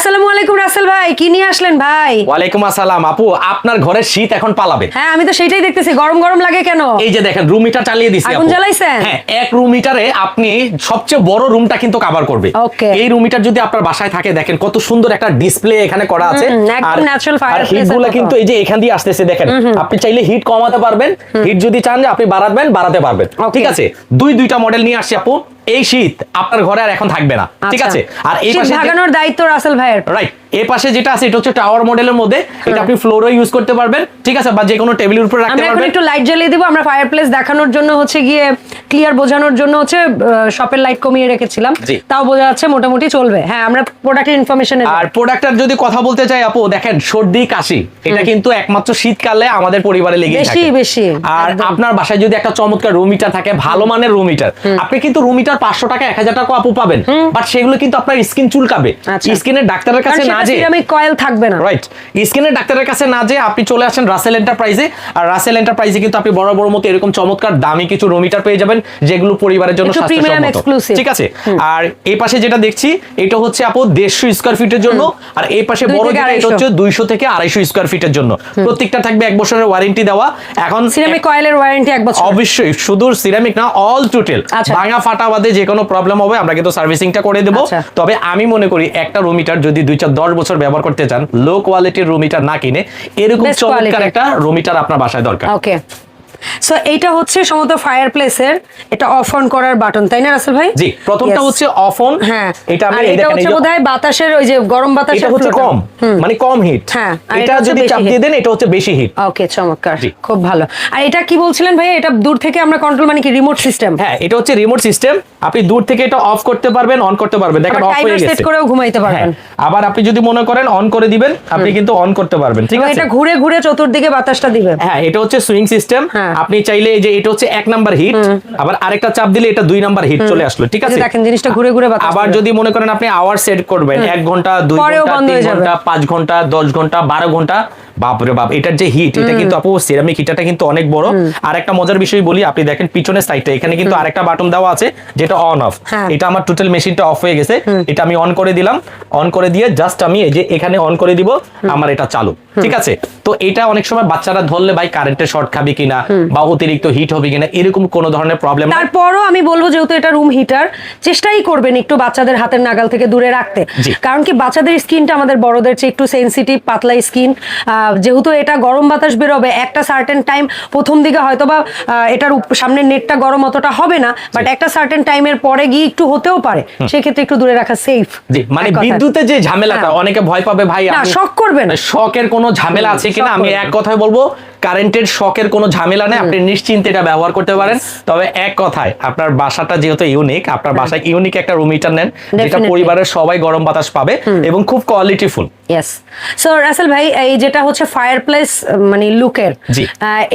আসসালামু আলাইকুম রাসেল ভাই কি নিয়ে আসলেন ভাই? ওয়ালাইকুম আসসালাম। আপু আপনার ঘরের শীত এখন পালাবে। হ্যাঁ আমি তো সেটাই দেখতেছি। গরম গরম লাগে কেন? এই যে দেখেন রুম হিটার চালিয়ে দিছি আগুন জ্বালাইছেন? হ্যাঁ এক রুম হিটারে আপনি সবচেয়ে বড় রুমটা কিন্তু কভার করবে. এই রুম হিটার যদি আপনার বাসায় থাকে দেখেন কত সুন্দর একটা ডিসপ্লে এখানে করা আছে। একদম natural fireplace হিটগুলো কিন্তু এই যে এখান দিয়ে আসতেছে দেখেন। আপনি চাইলে হিট কমাতে পারবেন। হিট যদি চান যে আপনি বাড়াবেন বাড়াতে পারবেন। ঠিক আছে? দুই দুইটা মডেল নিয়ে আসছি আপু। এই শীত আপনার ঘরে আর এখন থাকবে না। ঠিক আচ্ছা। আছে? আর এই পাশে ভাগানোর দায়িত্ব রাসেল ভাইয়ের। রাইট এই পাশে যেটা আছে এটা হচ্ছে টাওয়ার মডেলের মধ্যে। এটা আপনি ফ্লোরও ইউজ করতে পারবেন। ঠিক আছে? বা যে কোনো টেবিলের উপর রাখতে পারবেন। আমরা একটু লাইট জ্বালিয়ে দিব। আমরা ফায়ার প্লেস দেখানোর জন্য হচ্ছে গিয়ে ক্লিয়ার বোঝানোর জন্য হচ্ছে শপের লাইট কমিয়ে রেখেছিলাম। তাও বোঝা যাচ্ছে মোটামুটি চলবে। হ্যাঁ আমরা প্রোডাক্টের ইনফরমেশন আর প্রোডাক্টের যদি কথা বলতে চাই আপু দেখেন সর্দি কাশি এটা কিন্তু একমাত্র শীতকালে আমাদের পরিবারে লেগে থাকে। বেশি, বেশি, আর আপনার বাসায় যদি একটা চমৎকার রুম হিটার থাকে ভালো মানের রুম হিটার আপনি কিন্তু রুম হিটার পাঁচশো টাকা এক হাজার টাকা আপু পাবেন। বাট সেগুলো কিন্তু আপনার স্কিন চুলকাবে। আচ্ছা। স্কিনের ডাক্তারের কাছে না যে সিরামিক কয়েল থাকবে না। রাইট স্কিনের ডাক্তারের কাছে না যে আপনি চলে আসেন রাসেল এন্টারপ্রাইজে আর রাসেল এন্টারপ্রাইজে কিন্তু আপনি বড় বড় মতো এরকম চমৎকার দামি কিছু রুমিটার পেয়ে যাবেন যেগুলো পরিবারের জন্য স্বাস্থ্যসম্মত। ঠিক আছে? আর এই পাশে যেটা দেখছি এটা হচ্ছে আপু দেড়শো স্কোয়ার ফিটের জন্য। আর এই পাশে বড় যেটা এটা হচ্ছে দুইশো থেকে আড়াইশো স্কোয়ার ফিটের জন্য। প্রত্যেকটা থাকবে এক বছরের ওয়ারেন্টি দেওয়া। এখন সিরামিক কয়েলের ওয়ারেন্টি এক বছর অবশ্যই শুধু সিরামিক না অল টোটাল আচ্ছা। ভাঙা ফাটা বাদে যে কোনো প্রবলেম হবে আমরা কিন্তু সার্ভিসিংটা করে দেবো। আচ্ছা। তবে আমি মনে করি একটা রুম হিটার যদি দুই চার দশ বছর ব্যবহার করতে চান লো কোয়ালিটির রুম হিটার না কিনে এরকম চমৎকার একটা রুম হিটার আপনার বাসায় দরকার। ওকে সো এইটা হচ্ছে সমস্ত ফায়ার প্লেসের এটা অফ অন করার বাটন তাই না রাসেল ভাই? জি প্রথমটা হচ্ছে অফ অন হ্যাঁ। এটা আমি এটা হচ্ছে বোধহয় বাতাসের ওই যে গরম বাতাস এটা হচ্ছে কম মানে কম হিট হ্যাঁ, এটা যদি চাপ দিয়ে দেন এটা হচ্ছে বেশি হিট ওকে চমৎকার খুব ভালো। আর এটা কি বলছিলেন ভাই? এটা দূর থেকে আমরা কন্ট্রোল মানে কি রিমোট সিস্টেম হ্যাঁ এটা হচ্ছে রিমোট সিস্টেম আপনি দূর থেকে এটা অফ করতে পারবেন অন করতে পারবেন। দেখেন অফ হয়ে সেট করেও ঘুমাইতে হ্যাঁ পারবেন। আবার আপনি যদি মনে করেন অন করে দিবেন আপনি কিন্তু অন করতে পারবেন ঠিক আছে? এটা ঘুরে ঘুরে চতুর্দিকে বাতাসটা দিবেন হ্যাঁ এটা হচ্ছে সুইং সিস্টেম হ্যাঁ। আপনি চাইলে যে এটা হচ্ছে এক নাম্বার হিট আবার আরেকটা চাপ দিলে এটা দুই নাম্বার হিট চলে আসলো ঠিক আছে? দেখেন জিনিসটা ঘুরে ঘুরে বাতাস আবার যদি মনে করেন আপনি আওয়ার সেট করবেন এক ঘণ্টা দুই ঘণ্টা তিন ঘণ্টা পাঁচ ঘণ্টা দশ ঘণ্টা বারো ঘণ্টা বাপরে বাপ এটার যে হিট এটা কিন্তু আপু সিরামিক হিটারটা কিন্তু অনেক বড়। আর একটা মজার বিষয় বলি আপনি দেখেন পিছনের সাইডটা এখানে কিন্তু আরেকটা বাটন দেওয়া আছে যেটা অন অফ হ্যাঁ। এটা আমার টোটাল মেশিনটা অফ হয়ে গেছে। এটা আমি অন করে দিলাম। অন করে দিয়ে জাস্ট আমি এই যে এখানে অন করে দিব আমার এটা চালু। ঠিক আছে? তো এটা অনেক সময় বাচ্চারা ধরলে ভাই কারেন্টের শর্ট খাবে কিনা? বা অতিরিক্ত হিট হবে কিনা? এরকম কোনো ধরনের প্রবলেম তারপরও আমি বলব যেহেতু এটা রুম হিটার চেষ্টাই করবেন একটু বাচ্চাদের হাতের নাগাল থেকে দূরে রাখতে। কারণ কি বাচ্চাদের স্কিনটা আমাদের বড়দের চেয়ে একটু সেনসিটিভ পাতলা স্কিন যেহেতু এটা গরম বাতাস বেরোবে একটা সার্টেন টাইম প্রথম দিকে হয়তো বা এটার সামনে সামনের নেটটা গরম অতটা হবে না বাট একটা সার্টেন টাইমের পরে গিয়ে একটু হতেও পারে। সেক্ষেত্রে একটু দূরে রাখা সেফ জি মানে বিদ্যুতে যে ঝামেলাটা হ্যাঁ। অনেকে ভয় পাবে ভাই শখ করবে না। শখের কোনো ঝামেলা আছে কিনা? আমি এক কথায় বলব কারেন্টের শখের কোনো ঝামেলা নেই আপনি নিশ্চিন্তে এটা ব্যবহার করতে পারেন। তবে এক কথায় আপনার বাসাটা যেহেতু ইউনিক আপনার বাসায় ইউনিক একটা রুম হিটার নেন যেটা পরিবারের সবাই গরম বাতাস পাবে এবং খুব কোয়ালিটিফুল ইয়েস সো রাসেল ভাই এই যেটা হচ্ছে ফায়ার প্লেস মানে লুকের।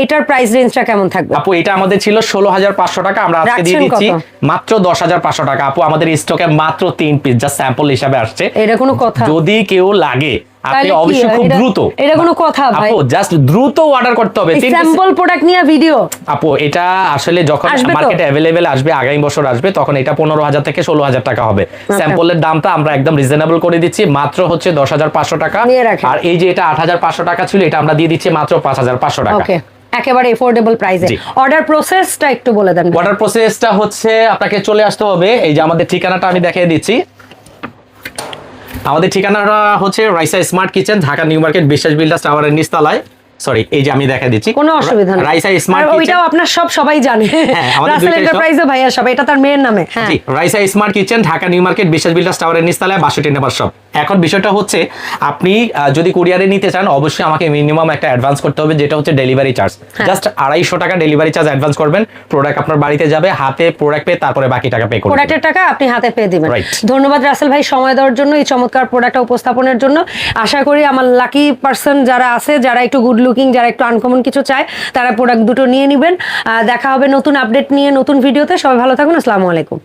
এটার প্রাইস রেঞ্জটা কেমন থাকবে? আপু এটা আমাদের ছিল ষোলো হাজার পাঁচশো টাকা আমরা আজকে দিয়ে দিচ্ছি? মাত্র দশ হাজার পাঁচশো টাকা। আপু আমাদের স্টকে মাত্র তিন পিস যা স্যাম্পল হিসাবে আসছে। এটা কোনো কথা। যদি কেউ লাগে আপনি অবশ্যই খুব দ্রুত। এটা কোনো কথা ভাই? আপু জাস্ট দ্রুত অর্ডার করতে হবে। তিন স্যাম্পল প্রোডাক্ট নিয়ে ভিডিও আপু এটা আসলে যখন মার্কেটে অ্যাভেলেবেল আসবে আগামী বছর আসবে তখন এটা পনেরো হাজার থেকে ষোলো হাজার টাকা হবে। স্যাম্পলের দামটা আমরা একদম রিজনেবল করে দিচ্ছি। মাত্র হচ্ছে দশ হাজার পাঁচশো টাকা। আর এই যে এটা আট হাজার পাঁচশো টাকা ছিল এটা আমরা দিয়ে দিচ্ছি মাত্র পাঁচ হাজার পাঁচশো টাকা। ওকে একেবারে এফোর্ডেবল প্রাইসে অর্ডার প্রসেসটা একটু বলে দেন অর্ডার প্রসেসটা হচ্ছে আপনাকে চলে আসতে হবে এই যে আমাদের ঠিকানাটা আমি দেখিয়ে দিচ্ছি। আমাদের ঠিকানাটা হচ্ছে Raisa smart kitchen Dhaka new market Biswas builders টাওয়ারের নিচতলায়। সরি এই যে আমি দেখা দিচ্ছি। কোনো অসুবিধা নেই। রাইসা স্মার্ট কিচেন ওইটাও আপনার সব সবাই জানে। হ্যাঁ, রাসেল এন্টারপ্রাইজে ভাইয়া সব এটা তার মেয়ের নামে। হ্যাঁ। Raisa smart kitchen Dhaka new market Biswas builders টাওয়ারের নিচতলায় বাষট্টি নাম্বার শপ। এখন বিষয়টা হচ্ছে আপনি যদি কুরিয়ারে নিতে চান অবশ্যই আমাকে মিনিমাম একটা অ্যাডভান্স করতে হবে যেটা হচ্ছে ডেলিভারি চার্জ। জাস্ট আড়াইশো টাকা ডেলিভারি চার্জ অ্যাডভান্স করবেন প্রোডাক্ট আপনার বাড়িতে যাবে হাতে প্রোডাক্ট পেয়ে তারপরে বাকি টাকা পে করবেন। প্রোডাক্টের টাকা আপনি হাতে পেয়ে দিবেন। ধন্যবাদ রাসেল ভাই সময় দেওয়ার জন্য এই চমৎকার প্রোডাক্টটা উপস্থাপনের জন্য। আশা করি আমার লাকি পার্সন যারা আছে যারা একটু গুড লুকিং যারা একটু আনকমন কিছু চায় তারা প্রোডাক্ট দুটো নিয়ে নেবেন। দেখা হবে নতুন আপডেট নিয়ে নতুন ভিডিওতে সবাই ভালো থাকুন আসসালামু আলাইকুম।